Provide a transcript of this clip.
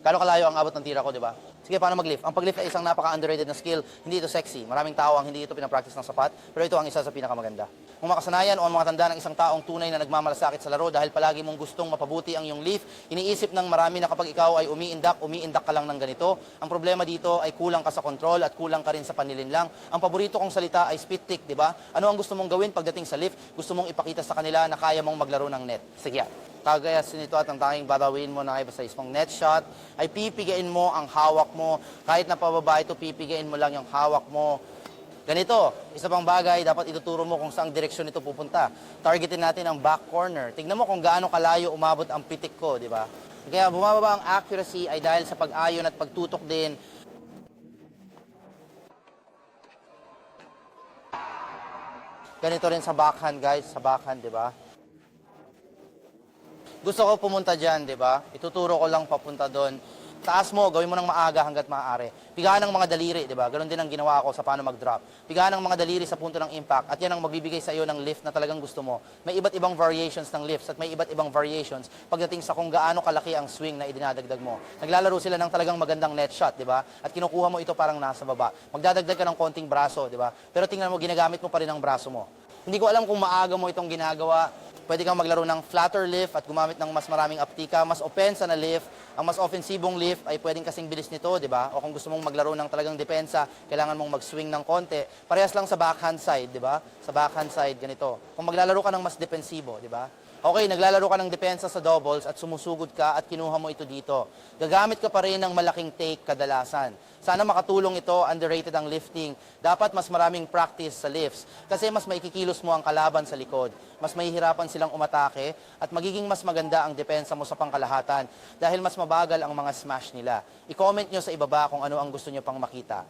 Gano'ng kalayo ang abot ng tira ko, di ba? Sige, paano mag-lift? Ang pag-lift ay isang napaka-underrated na skill. Hindi ito sexy. Maraming tao ang hindi ito pinapractice ng sapat, pero ito ang isa sa pinakamaganda. Kung makasanayan o ang mga tanda ng isang taong tunay na nagmamalasakit sa laro dahil palagi mong gustong mapabuti ang iyong lift, iniisip ng marami na kapag ikaw ay umiindak, umiindak ka lang ng ganito. Ang problema dito ay kulang ka sa control at kulang ka rin sa panlilinlang. Ang paborito kong salita ay spit tick, di ba? Ano ang gusto mong gawin pagdating sa lift? Gusto mong ipakita sa kanila na kaya mong maglaro ng net. Sige, Kagaya nito at ang tanging babawin mo na ay basta isang net shot, ay pipigain mo ang hawak mo. Kahit na pababa ito, pipigain mo lang yung hawak mo. Ganito, isa pang bagay, dapat ituturo mo kung saang direksyon ito pupunta. Targetin natin ang back corner. Tignan mo kung gaano kalayo umabot ang pitik ko, di ba? Kaya bumababa ang accuracy ay dahil sa pag-ayon at pagtutok din Ganito rin sa backhand, guys. Sa backhand, di ba? Gusto ko pumunta dyan, di ba? Ituturo ko lang papunta doon. Taas mo, gawin mo ng maaga hanggat maaari. Pigaan ng mga daliri, di ba? Ganon din ang ginawa ko sa paano mag-drop. Pigaan ng mga daliri sa punto ng impact at yan ang magbibigay sa iyo ng lift na talagang gusto mo. May iba't ibang variations ng lifts at may iba't ibang variations pagdating sa kung gaano kalaki ang swing na idinadagdag mo. Naglalaro sila ng talagang magandang net shot, di ba? At kinukuha mo ito parang nasa baba. Magdadagdag ka ng konting braso, di ba? Pero tingnan mo, ginagamit mo pa rin ang braso mo. Hindi ko alam kung maaga mo itong ginagawa. Pwede kang maglaro ng flatter lift at gumamit ng mas maraming aptika, mas opensa na lift. Ang mas offensibong lift ay pwedeng kasing bilis nito, di ba? O kung gusto mong maglaro ng talagang depensa, kailangan mong mag-swing ng konti. Parehas lang sa backhand side, di ba? Sa backhand side, ganito. Kung maglalaro ka ng mas depensibo, di ba? Okay, naglalaro ka ng depensa sa doubles at sumusugod ka at kinuha mo ito dito. Gagamit ka pa rin ng malaking take kadalasan. Sana makatulong ito, underrated ang lifting. Dapat mas maraming practice sa lifts kasi mas maikikilos mo ang kalaban sa likod. Mas mahihirapan silang umatake at magiging mas maganda ang depensa mo sa pangkalahatan dahil mas mabagal ang mga smash nila. I-comment nyo sa ibaba kung ano ang gusto nyo pang makita.